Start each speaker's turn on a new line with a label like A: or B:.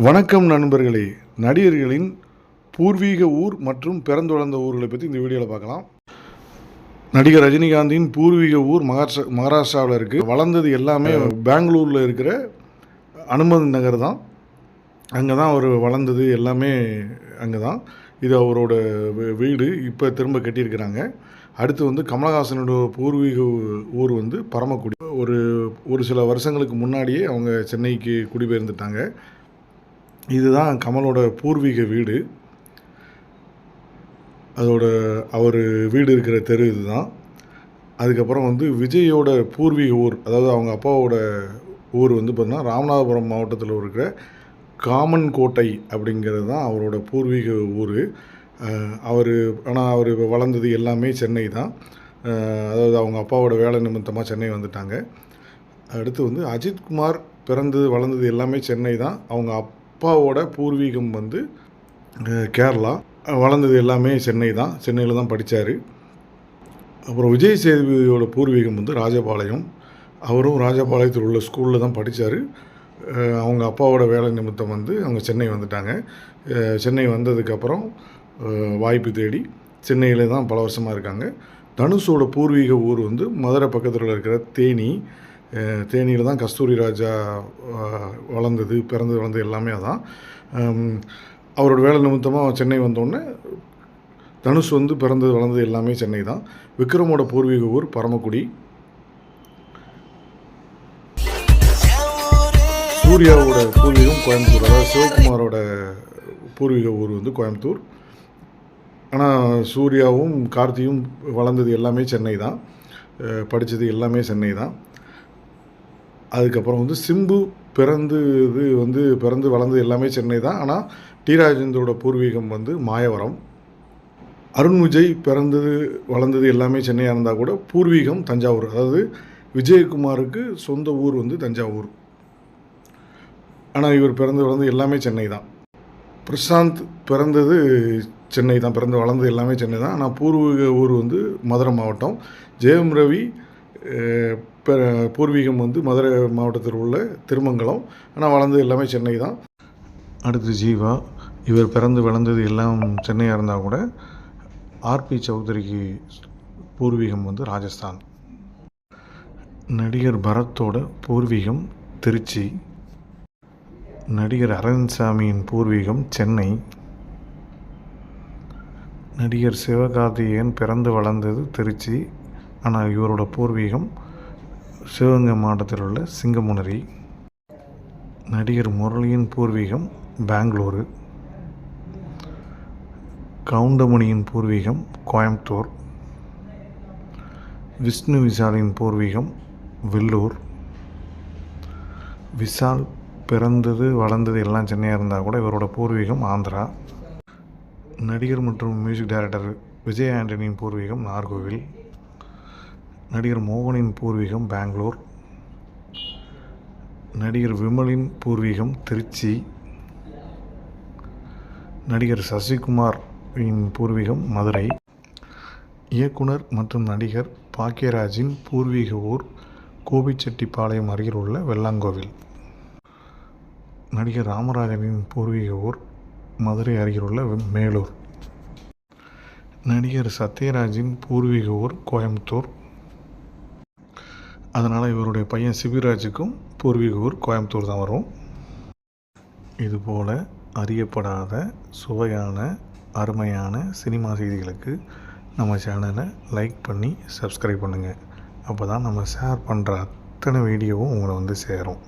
A: வணக்கம் நண்பர்களே. நடிகர்களின் பூர்வீக ஊர் மற்றும் பிறந்து வளர்ந்த ஊர்களை பற்றி இந்த வீடியோவில் பார்க்கலாம். நடிகர் ரஜினிகாந்தின் பூர்வீக ஊர் மகாராஷ்டிரா மகாராஷ்டிராவில் இருக்குது வளர்ந்தது எல்லாமே பெங்களூரில் இருக்கிற அனுமதி நகர் தான். அங்கே தான் அவர் வளர்ந்தது எல்லாமே அங்கே தான். இது அவரோட வீடு. இப்போ திரும்ப கட்டியிருக்கிறாங்க. அடுத்து வந்து கமலஹாசனோட பூர்வீக ஊர் வந்து பரமக்குடி. ஒரு ஒரு சில வருஷங்களுக்கு முன்னாடியே அவங்க சென்னைக்கு குடிபெயர்ந்துட்டாங்க. இதுதான் கமலோட பூர்வீக வீடு. அதோட அவர் வீடு இருக்கிற தெரு இதுதான். அதுக்கப்புறம் வந்து விஜயோட பூர்வீக ஊர் அதாவது அவங்க அப்பாவோட ஊர் வந்து பார்த்தீங்கன்னா ராமநாதபுரம் மாவட்டத்தில் இருக்கிற காமன் கோட்டை அப்படிங்கிறது தான் அவரோட பூர்வீக ஊர். அவர் ஆனால் அவர் வளர்ந்தது எல்லாமே சென்னை தான். அதாவது அவங்க அப்பாவோட வேலை நிமித்தமாக சென்னை வந்துட்டாங்க. அடுத்து வந்து அஜித்குமார் பிறந்தது வளர்ந்தது எல்லாமே சென்னை தான். அவங்க அப் அப்பாவோட பூர்வீகம் வந்து கேரளா. வளர்ந்தது எல்லாமே சென்னை தான். சென்னையில் தான் படித்தார் அப்புறம் விஜய் சேதுபதியோட பூர்வீகம் வந்து ராஜபாளையம். அவரும் ராஜபாளையத்தில் உள்ள ஸ்கூலில் தான் படித்தார் அவங்க அப்பாவோட வேலை நிமித்தம் வந்து அவங்க சென்னை வந்துட்டாங்க. சென்னை வந்ததுக்கப்புறம் வாய்ப்பு தேடி சென்னையில் தான் பல வருஷமாக இருக்காங்க. தனுஷோட பூர்வீக ஊர் வந்து மதுரை பக்கத்தில் இருக்கிற தேனி. தேனியில் தான் கஸ்தூரி ராஜா வளர்ந்தது பிறந்து வளர்ந்தது எல்லாமே அதான். அவரோட வேலை நிமித்தமாக சென்னை வந்தோடனே தனுஷ் வந்து பிறந்தது வளர்ந்தது எல்லாமே சென்னை தான். விக்ரமோட பூர்வீக ஊர் பரமக்குடி. சூர்யாவோட பூர்வீகம் கோயம்புத்தூர். அதாவது சிவகுமாரோட பூர்வீக ஊர் வந்து கோயம்புத்தூர். ஆனால் சூர்யாவும் கார்த்தியும் வளர்ந்தது எல்லாமே சென்னை தான். படித்தது எல்லாமே சென்னை தான். அதுக்கப்புறம் வந்து சிம்பு பிறந்தது வந்து பிறந்து வளர்ந்தது எல்லாமே சென்னை தான். ஆனால் டி ராஜேந்திரோட பூர்வீகம் வந்து மாயவரம். அருண் விஜய் பிறந்தது வளர்ந்தது எல்லாமே சென்னையாக இருந்தால் கூட பூர்வீகம் தஞ்சாவூர். அதாவது விஜயகுமாருக்கு சொந்த ஊர் வந்து தஞ்சாவூர். ஆனால் இவர் பிறந்து வளர்ந்து எல்லாமே சென்னை தான். பிரசாந்த் பிறந்தது சென்னை தான். பிறந்து வளர்ந்தது எல்லாமே சென்னை தான். ஆனால் பூர்வீக ஊர் வந்து மதுரை மாவட்டம். ஜெயம் ரவி பூர்வீகம் வந்து மதுரை மாவட்டத்தில் உள்ள திருமங்கலம். ஆனால் வளர்ந்தது எல்லாமே சென்னை தான். அடுத்து ஜீவா. இவர் பிறந்து வளர்ந்தது எல்லாம் சென்னையாக இருந்தால் கூட ஆர்பி சௌத்ரிக்கு பூர்வீகம் வந்து ராஜஸ்தான். நடிகர் பரத்தோட பூர்வீகம் திருச்சி. நடிகர் அரவிந்த் சாமியின் பூர்வீகம் சென்னை. நடிகர் சிவகார்த்திகேயன் பிறந்து வளர்ந்தது திருச்சி. ஆனால் இவரோட பூர்வீகம் சிவகங்கை மாவட்டத்தில் உள்ள சிங்கமுனரி. நடிகர் முரளியின் பூர்வீகம் பெங்களூரு. கவுண்டமணியின் பூர்வீகம் கோயம்புத்தூர். விஷ்ணு விஷாலின் பூர்வீகம் வெள்ளூர் விஷால் பிறந்தது வளர்ந்தது எல்லாம் சென்னையாக இருந்தால் கூட இவரோட பூர்வீகம் ஆந்திரா. நடிகர் மற்றும் மியூசிக் டைரக்டர் விஜய் ஆண்டனியின் பூர்வீகம் நார்கோவில் நடிகர் மோகனின் பூர்வீகம் பெங்களூர். நடிகர் விமலின் பூர்வீகம் திருச்சி. நடிகர் சசிகுமார் பூர்வீகம் மதுரை. இயக்குனர் மற்றும் நடிகர் பாக்கியராஜின் பூர்வீக ஊர் கோபிச்செட்டிப்பாளையம் அருகில் உள்ள வெள்ளாங்கோவில். நடிகர் ராமராஜனின் பூர்வீக ஊர் மதுரை அருகில் உள்ள மேலூர். நடிகர் சத்யராஜின் பூர்வீக ஊர் கோயம்புத்தூர். அதனால் இவருடைய பையன் சிவிராஜுக்கும் பூர்வீக ஊர் கோயம்புத்தூர் தான் வரும். இதுபோல் அறியப்படாத சுவையான அருமையான சினிமா செய்திகளுக்கு நம்ம சேனலை லைக் பண்ணி சப்ஸ்கிரைப் பண்ணுங்கள் அப்போ தான் நம்ம ஷேர் பண்ணுற அத்தனை வீடியோவும் உங்களை வந்து சேரும்.